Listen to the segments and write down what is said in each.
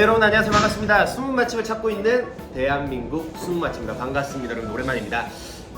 네 여러분 안녕하세요. 반갑습니다. 숨은 맛집을 찾고 있는 대한민국 숨은 맛집입니다. 반갑습니다 여러분. 오랜만입니다.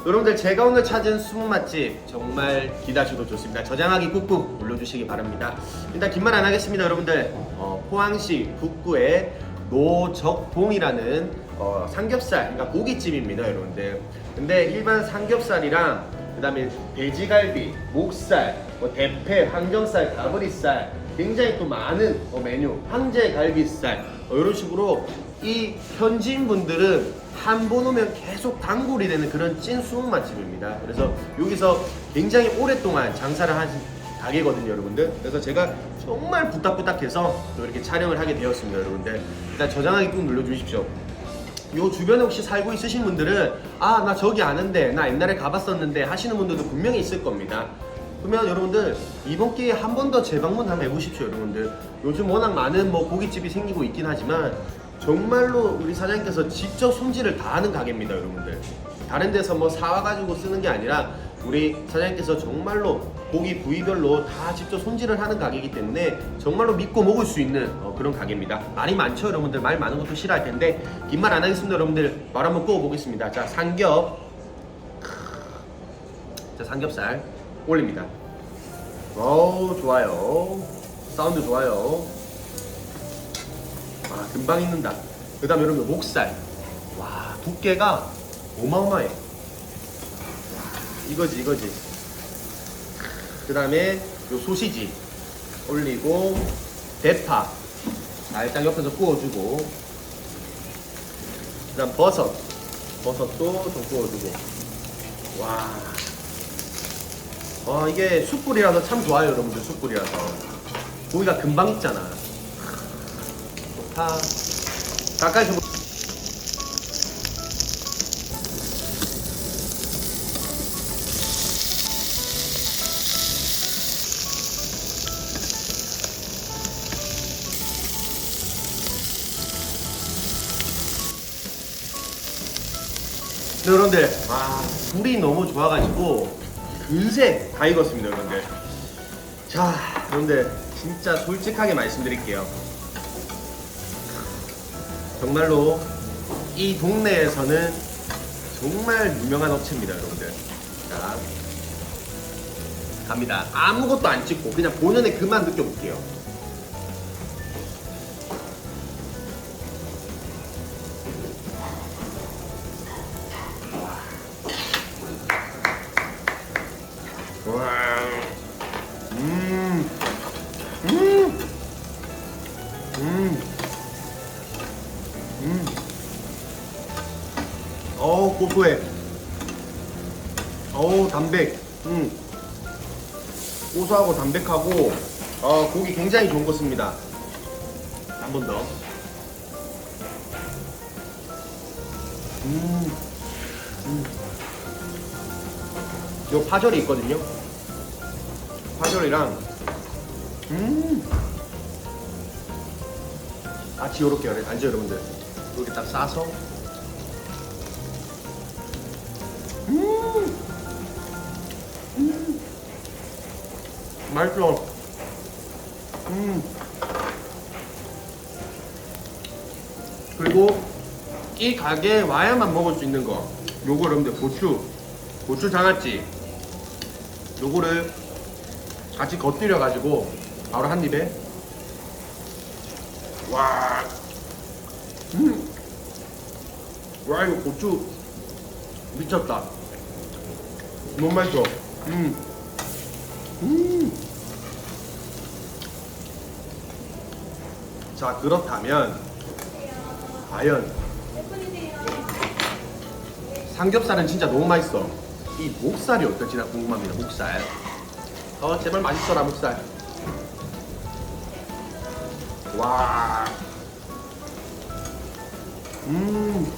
여러분들 제가 오늘 찾은 숨은 맛집 정말 기대하셔도 좋습니다. 저장하기 꾹꾹 눌러주시기 바랍니다. 일단 긴 말 안 하겠습니다 여러분들. 어, 포항시 북구의 노적봉이라는 어, 삼겹살 그러니까 고깃집입니다 여러분들. 근데 일반 삼겹살이랑 그 다음에 돼지갈비, 목살, 뭐 대패, 항정살, 가브리살 굉장히 또 많은 어, 메뉴. 황제 갈비살 어, 이런 식으로 이 현지인 분들은 한 번 오면 계속 단골이 되는 그런 찐 수묵 맛집입니다. 그래서 여기서 굉장히 오랫동안 장사를 하신 가게거든요 여러분들. 그래서 제가 정말 부탁부탁해서 또 이렇게 촬영을 하게 되었습니다 여러분들. 일단 저장하기 꾹 눌러주십시오. 요 주변에 혹시 살고 있으신 분들은 아 나 저기 아는데 나 옛날에 가봤었는데 하시는 분들도 분명히 있을 겁니다. 그러면 여러분들 이번 기회에 한 번 더 재방문 한번 해보십시오 여러분들. 요즘 워낙 많은 뭐 고깃집이 생기고 있긴 하지만 정말로 우리 사장님께서 직접 손질을 다 하는 가게입니다 여러분들. 다른 데서 뭐 사와가지고 쓰는 게 아니라 우리 사장님께서 정말로 고기 부위별로 다 직접 손질을 하는 가게이기 때문에 정말로 믿고 먹을 수 있는 어, 그런 가게입니다. 말이 많죠, 여러분들. 말 많은 것도 싫어할 텐데 긴 말 안 하겠습니다, 여러분들. 말 한번 끄고 보겠습니다. 자, 삼겹. 자, 삼겹살 올립니다. 어우, 좋아요. 사운드 좋아요. 아, 금방 익는다. 그 다음에 여러분 목살. 와, 두께가 어마어마해. 이거지 이거지 그 다음에 요 소시지 올리고 대파 살짝 옆에서 구워주고 그 다음 버섯 버섯도 좀 구워주고 와 와, 이게 숯불이라서 참 좋아요 여러분들 숯불이라서. 고기가 금방 익잖아. 좋다 가까이 좀 네, 여러분들 아 불이 너무 좋아가지고 금세 다 익었습니다 여러분들. 자 여러분들 진짜 솔직하게 말씀드릴게요. 정말로 이 동네에서는 정말 유명한 업체입니다 여러분들. 자 갑니다. 아무것도 안 찍고 그냥 본연의 그만 느껴볼게요 음. 음. 어우, 고소해. 어우, 담백. 음. 고소하고 담백하고, 어, 고기 굉장히 좋은 거 씁니다. 한 번 더. 음. 음. 요 파절이 있거든요. 파절이랑 음 같이 요렇게 열어 앉아 여러분들 이렇게 딱 싸서 음, 음. 맛있어. 음. 그리고 이 가게에 와야만 먹을 수 있는 거. 요거 여러분들 고추, 고추 장아찌. 요거를 같이 겉들여 가지고 바로 한 입에 와, 음, 와 이거 고추 미쳤다. 너무 맛있어. 음, 음. 자 그렇다면 과연 삼겹살은 진짜 너무 맛있어. 이 목살이 어떨지 나 궁금합니다. 목살. 어 제발 맛있어라 목살. 와. 음.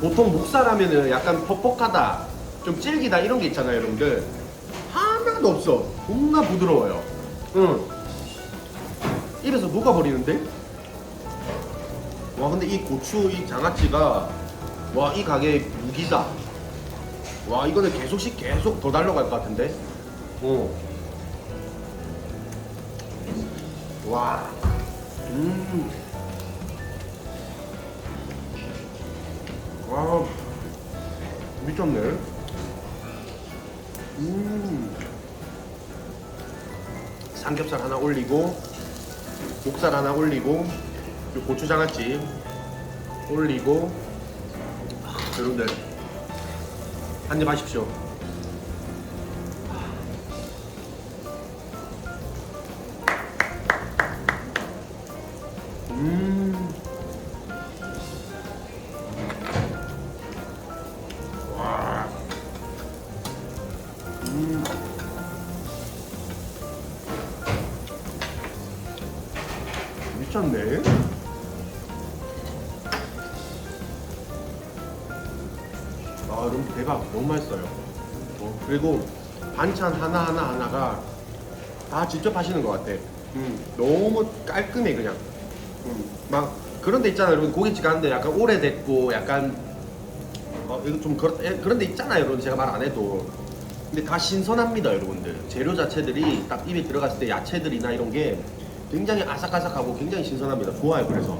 보통 목살 하면은 약간 퍽퍽하다, 좀 질기다 이런 게 있잖아요, 여러분들. 하나도 없어. 존나 부드러워요. 응. 입에서 녹아버리는데? 와, 근데 이 고추, 이 장아찌가, 와, 이 가게 무기다. 와, 이거는 계속씩 계속 더 달려갈 것 같은데? 어. 와. 음. 와. 미쳤네. 음. 삼겹살 하나 올리고, 목살 하나 올리고, 고추장아찌 올리고, 아, 여러분들 한 입 하십시오. 음. 와. 음. 미쳤네. 아, 너무 대박. 너무 맛있어요. 어, 그리고 반찬 하나 하나 하나가 다 직접 하시는 것 같아. 음, 너무 깔끔해, 그냥. 음, 막 그런 데 있잖아요, 여러분. 고깃집 가는데 약간 오래됐고, 약간 어, 이거 좀 그런, 예, 그런 데 있잖아요, 여러분. 제가 말 안 해도. 근데 다 신선합니다, 여러분들. 재료 자체들이 딱 입에 들어갔을 때 야채들이나 이런 게 굉장히 아삭아삭하고 굉장히 신선합니다. 좋아요, 그래서.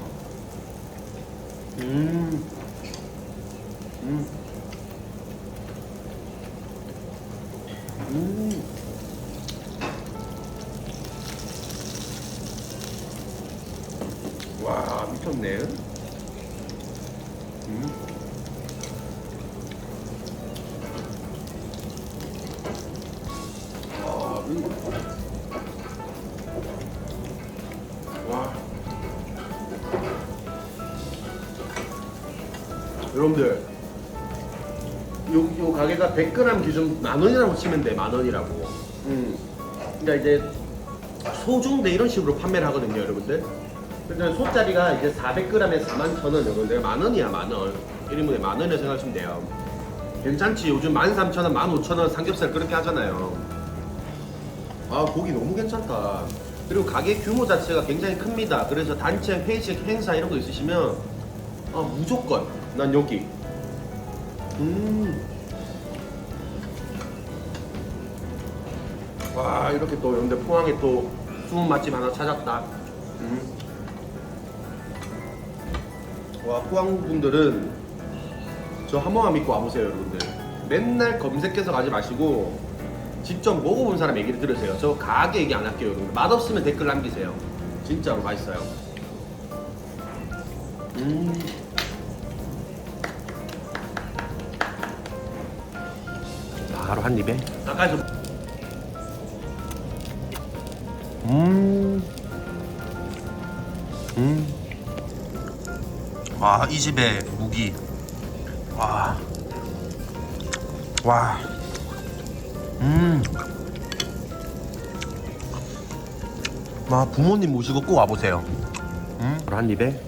음. 음. 음. 와, 미쳤네. 음. 아, 음. 와. 여러분들, 요, 요 가게가 100g 기준 만 원이라고 치면 돼, 만 원이라고. 음. 그러니까 이제 소중대 이런 식으로 판매를 하거든요, 여러분들. 그러니까 소짜리가 이제 400g에 4만 천 원, 여러분들. 만 원이야, 만 원. 1인분에 만 원이라 생각하시면 돼요. 괜찮지? 요즘 13,000원, 15,000원 삼겹살 그렇게 하잖아요. 아, 고기 너무 괜찮다. 그리고 가게 규모 자체가 굉장히 큽니다. 그래서 단체 회식, 행사 이런 거 있으시면 아, 무조건 난 여기. 음. 와 이렇게 또 여러분들 포항에 또 숨은 맛집 하나 찾았다. 음. 와 포항 분들은 저 한 번만 믿고 와보세요 여러분들. 맨날 검색해서 가지 마시고 직접 먹어본 사람 얘기를 들으세요. 저 가게 얘기 안 할게요 여러분들. 맛없으면 댓글 남기세요. 진짜로 맛있어요. 음. 바로 한 입에 가까이서 와, 이 집의 무기. 와. 와. 음. 와, 부모님 모시고 꼭 와보세요. 음. 한 입에.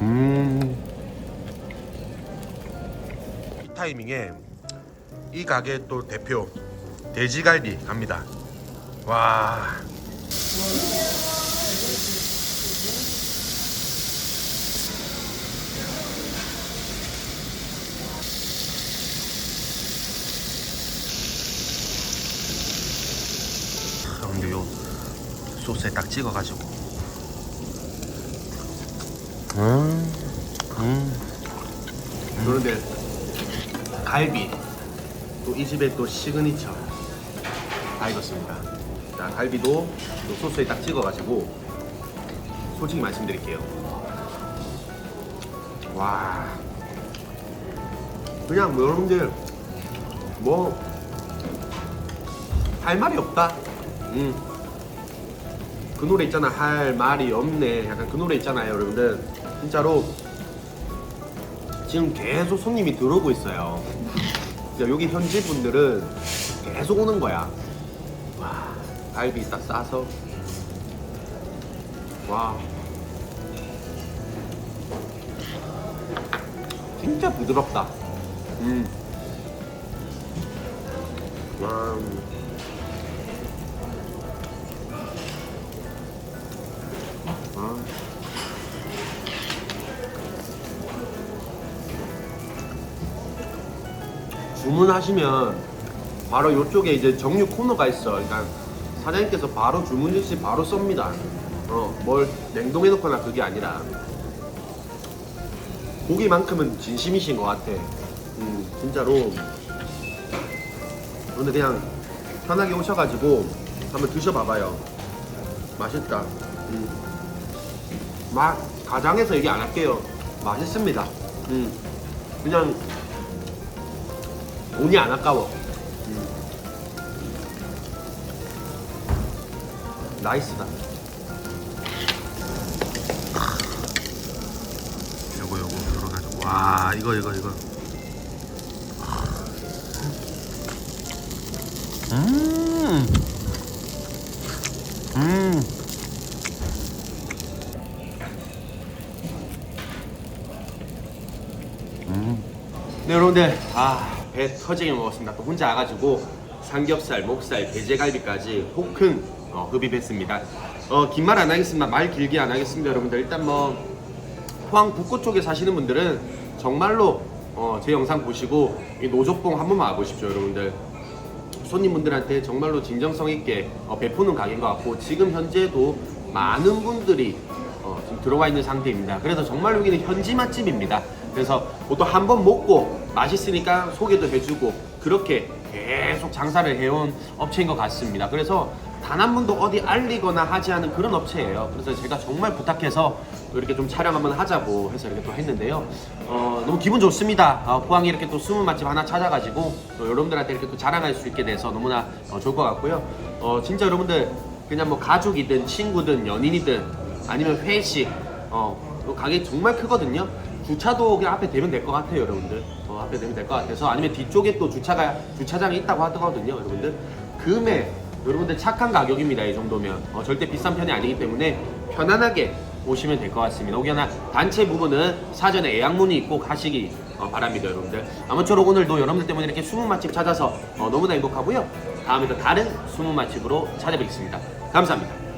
음. 이 타이밍에 이 가게 또 대표 돼지갈비 갑니다. 와. 근데 요 소스에 딱 찍어가지고. 음. 음. 그런데 갈비 또 이 집의 또 시그니처 다 익었습니다. 자 갈비도 또 소스에 딱 찍어가지고 솔직히 말씀드릴게요. 와 그냥 뭐 여러분들 뭐 할 말이 없다. 음. 그 노래 있잖아 할 말이 없네. 약간 그 노래 있잖아요 여러분들. 진짜로 지금 계속 손님이 들어오고 있어요. 여기 현지 분들은 계속 오는 거야. 와 갈비 딱 싸서. 와. 진짜 부드럽다. 음. 와. 주문하시면 바로 이쪽에 이제 정육 코너가 있어. 그러니까 사장님께서 바로 주문 주시 바로 쏩니다. 어, 뭘 냉동해 놓거나 그게 아니라 고기만큼은 진심이신 것 같아. 음, 진짜로. 근데 그냥 편하게 오셔가지고 한번 드셔봐봐요. 맛있다. 음. 맛 가장해서 얘기 안 할게요. 맛있습니다. 음. 그냥 돈이 안 아까워. 음. 나이스다. 요거 요거 들어가지고 와 이거 이거 이거. 음. 음. 여러분들 아 배 터지게 먹었습니다. 또 혼자 와가지고 삼겹살, 목살, 돼지갈비까지 폭흥 어, 흡입했습니다. 어, 긴 말 안 하겠습니다. 말 길게 안 하겠습니다 여러분들. 일단 뭐 포항 북구 쪽에 사시는 분들은 정말로 어, 제 영상 보시고 이 노족봉 한 번만 와보십시오 여러분들. 손님분들한테 정말로 진정성 있게 어, 베푸는 가게인 것 같고 지금 현재도 많은 분들이 어, 지금 들어와 있는 상태입니다. 그래서 정말 여기는 현지 맛집입니다. 그래서 보통 한 번 먹고 맛있으니까 소개도 해주고 그렇게 계속 장사를 해온 업체인 것 같습니다. 그래서 단 한 번도 어디 알리거나 하지 않은 그런 업체예요. 그래서 제가 정말 부탁해서 또 이렇게 좀 촬영 한번 하자고 해서 이렇게 또 했는데요. 어, 너무 기분 좋습니다. 어, 포항에 이렇게 또 숨은 맛집 하나 찾아가지고 또 여러분들한테 이렇게 또 자랑할 수 있게 돼서 너무나 어, 좋을 것 같고요. 어, 진짜 여러분들 그냥 뭐 가족이든 친구든 연인이든 아니면 회식 어, 또 가게 정말 크거든요. 주차도 그냥 앞에 대면 될 것 같아요, 여러분들. 어, 앞에 대면 될 것 같아서 아니면 뒤쪽에 또 주차가 주차장이 있다고 하거든요, 여러분들. 금액 여러분들 착한 가격입니다, 이 정도면 어, 절대 비싼 편이 아니기 때문에 편안하게 오시면 될 것 같습니다. 혹여나 단체 부분은 사전에 예약문이 있고 가시기 어, 바랍니다, 여러분들. 아무쪼록 오늘도 여러분들 때문에 이렇게 숨은 맛집 찾아서 어, 너무나 행복하고요. 다음에 또 다른 숨은 맛집으로 찾아뵙겠습니다. 감사합니다.